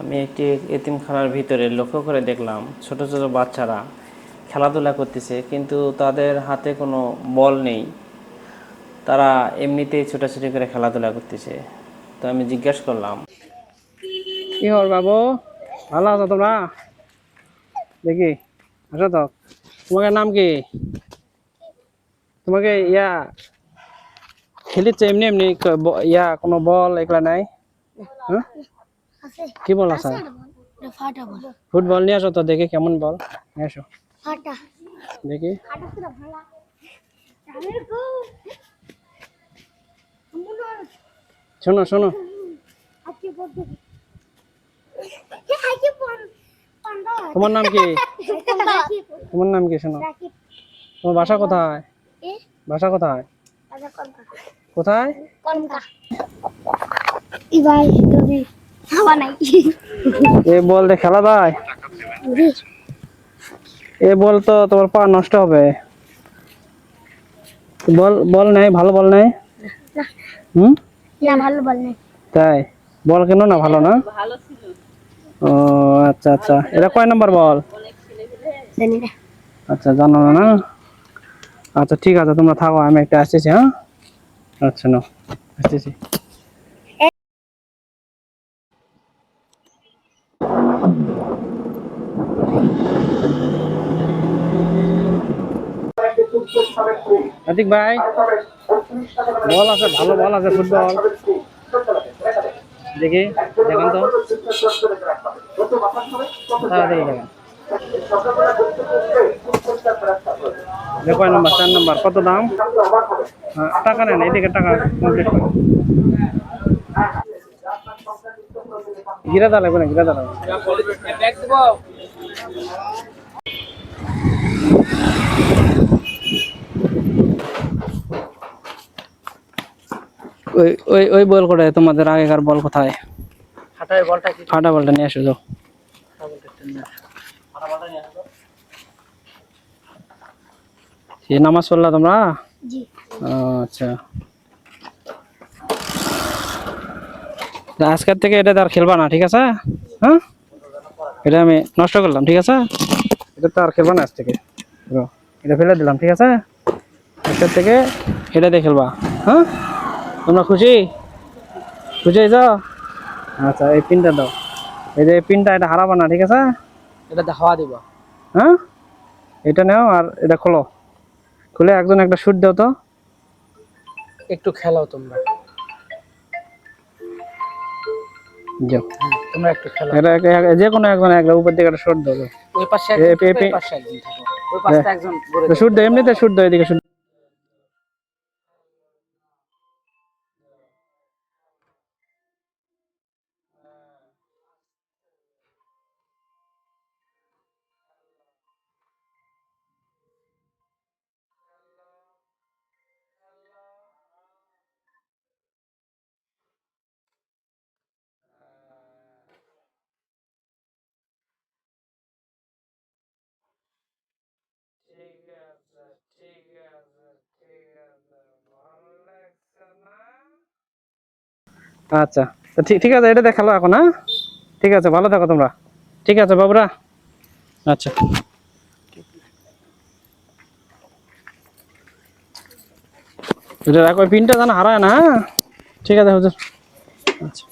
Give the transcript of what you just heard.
আমি একটি এতিমখানার ভিতরে লক্ষ্য করে দেখলাম ছোট ছোট বাচ্চারা খেলাধুলা করতেছে, কিন্তু তাদের হাতে কোনো বল নেই। তারা এমনিতেই ছোটাছুটি করে খেলাধুলা করতেছে। তো আমি জিজ্ঞাসা করলাম, কি হল বাবু? ভালো আছো তোমরা? দেখি আছো তো। তোমাকে নাম কি? তোমাকে ইয়া খেলিচ্ছে এমনি এমনি ইয়া কোনো বল এগুলা নাই? হ্যাঁ? কি বল আছে ফুটবল নিয়ে আসো তো দেখি কেমন বল। নিয়ে আসো। দেখি। শোনো শোনো। তোমার নাম কি? তোমার নাম কি শোনো? তোমার বাসা কোথায়? বাসা কোথায়? কোথায়? কনকা ইবাই হাওয়া নাই। এ বল দিয়ে খেলা দেয় এ বল তো তোমার পা নষ্ট হবে। বল বল নেই ভালো বল নেই? হুম? না ভালো বল নাই। তাই? বল কেন না ভালো না? ও আচ্ছা আচ্ছা। এটা কয় নাম্বার বল? আচ্ছা জানো না না? আচ্ছা ঠিক আছে তোমরা থাকো আমি একটা আসতেছি হ্যাঁ? আচ্ছা না আসতেছি। আতিক ভাই বল আছে ভালো বল আছে ফুটবল। দেখি দেখান তো। তাড়াতাড়ি কয় নম্বর চার নম্বর কত দাম? হ্যাঁ, টাকা নেন এদিকে টাকা কমপ্লিট করে গিরা দা লাগবে না গিরা দা লাগবে ওই ওই ওই বল করে তোমাদের আগেকার বল কোথায়? হাটায় বলটা কি? ফাটা বলটা নিয়ে আসো যাও। নামাজ পড়লা তোমরা? আচ্ছা। আজকের থেকে এটা তো আর খেলবা না ঠিক আছে? হ্যাঁ? এটা আমি নষ্ট করলাম ঠিক আছে? এটা তো আর খেলবা না আজ থেকে। এটা ফেলে দিলাম ঠিক আছে? আজকের থেকে এটা দিয়ে খেলবা হ্যাঁ? তোমরা খুশি? খুশি হয়েছ? আচ্ছা এই পিনটা দাও। এই যে এই পিনটা এটা হারাবা না ঠিক আছে? এটা হাওয়া দিব। হ্যাঁ? এটা নাও আর এটা খোলো। খুলে একজন একটা শুট দাও তো। একটু খেলাও তোমরা। যাও। তোমরা একটু খেলাও। এটা যে কোনো একজন একটা উপর দিকে একটা শুট দাও। ওই পাশে এ- পাশে একজন থাকো ওই পাশে একজন করে শুট দাও এমনিতে শুট দাও এদিকে শুট আচ্ছা। তো ঠিক আছে, এটা দেখাল এখন হ্যাঁ? ঠিক আছে, ভালো থাকো তোমরা। ঠিক আছে, বাবুরা? আচ্ছা। এটা রাখো পিনটা যেন হারায় না হ্যাঁ? ঠিক আছে, হুজুর। আচ্ছা।